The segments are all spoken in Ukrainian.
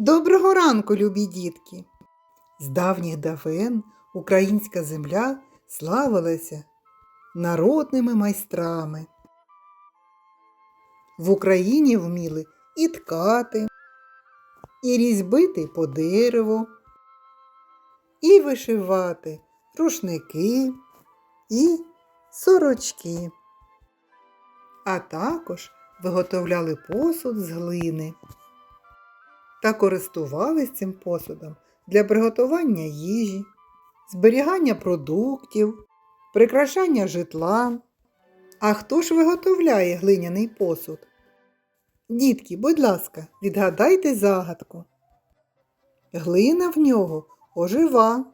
Доброго ранку, любі дітки! З давніх давен українська земля славилася народними майстрами. В Україні вміли і ткати, і різьбити по дереву, і вишивати рушники і сорочки, а також виготовляли посуд з глини та користувались цим посудом для приготування їжі, зберігання продуктів, прикрашання житла. А хто ж виготовляє глиняний посуд? Дітки, будь ласка, відгадайте загадку. Глина в нього ожива.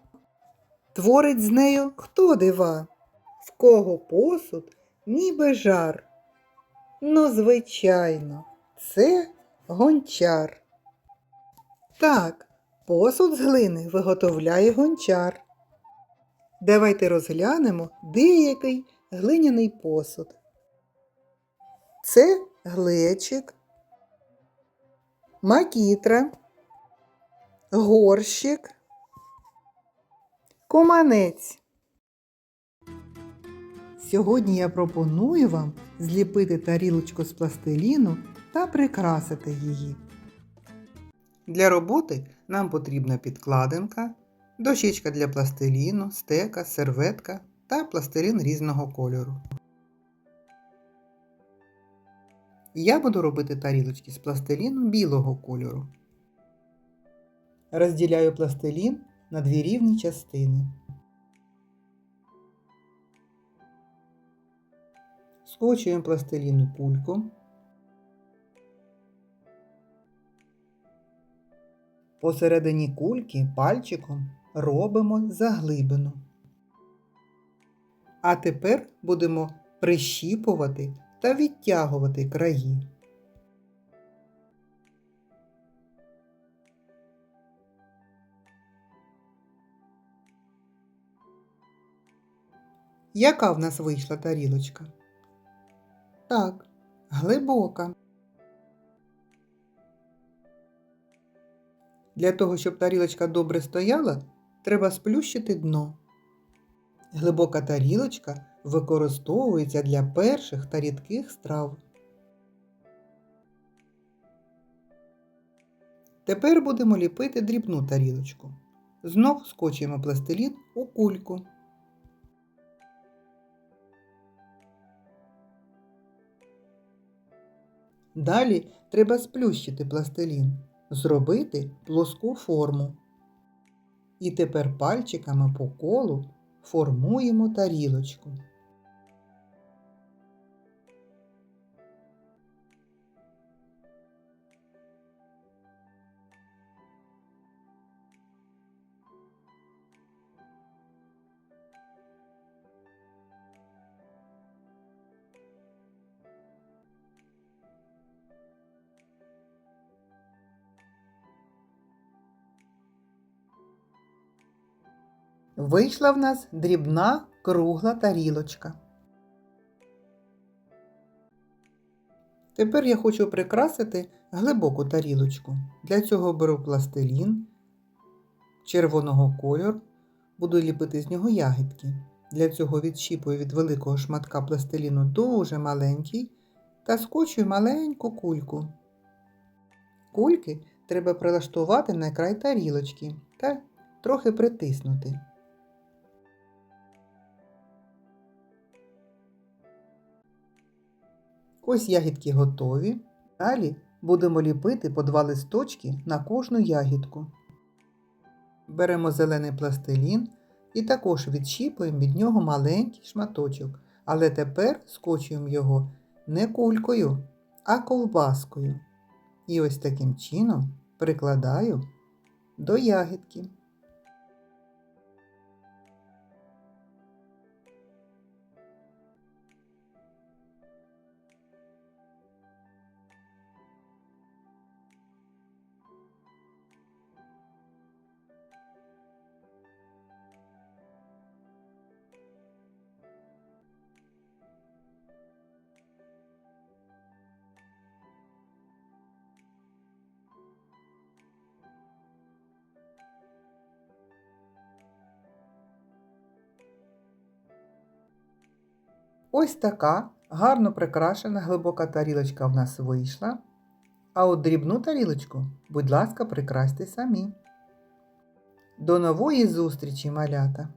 Творить з нею хто дива, в кого посуд ніби жар. Ну, звичайно, це гончар. Так, посуд з глини виготовляє гончар. Давайте розглянемо деякий глиняний посуд. Це глечик, макітра, горщик, команець. Сьогодні я пропоную вам зліпити тарілочку з пластиліну та прикрасити її. Для роботи нам потрібна підкладинка, дощечка для пластиліну, стека, серветка та пластилін різного кольору. Я буду робити тарілочки з пластиліну білого кольору. Розділяю пластилін на дві рівні частини. Скочуємо пластиліну кульку. Посередині кульки пальчиком робимо заглибину. А тепер будемо прищіпувати та відтягувати краї. Яка в нас вийшла тарілочка? Так, глибока. Для того, щоб тарілочка добре стояла, треба сплющити дно. Глибока тарілочка використовується для перших та рідких страв. Тепер будемо ліпити дрібну тарілочку. Знов скочуємо пластилін у кульку. Далі треба сплющити пластилін, зробити плоску форму. І тепер пальчиками по колу формуємо тарілочку. Вийшла в нас дрібна кругла тарілочка. Тепер я хочу прикрасити глибоку тарілочку. Для цього беру пластилін червоного кольору, буду ліпити з нього ягідки. Для цього відщіпую від великого шматка пластиліну дуже маленький та скочую маленьку кульку. Кульки треба прилаштувати на край тарілочки та трохи притиснути. Ось ягідки готові. Далі будемо ліпити по два листочки на кожну ягідку. Беремо зелений пластилін і також відщіпуємо від нього маленький шматочок, але тепер скочуємо його не кулькою, а ковбаскою. І ось таким чином прикладаю до ягідки. Ось така гарно прикрашена глибока тарілочка в нас вийшла. А от дрібну тарілочку, будь ласка, прикрасьте самі. До нової зустрічі, малята!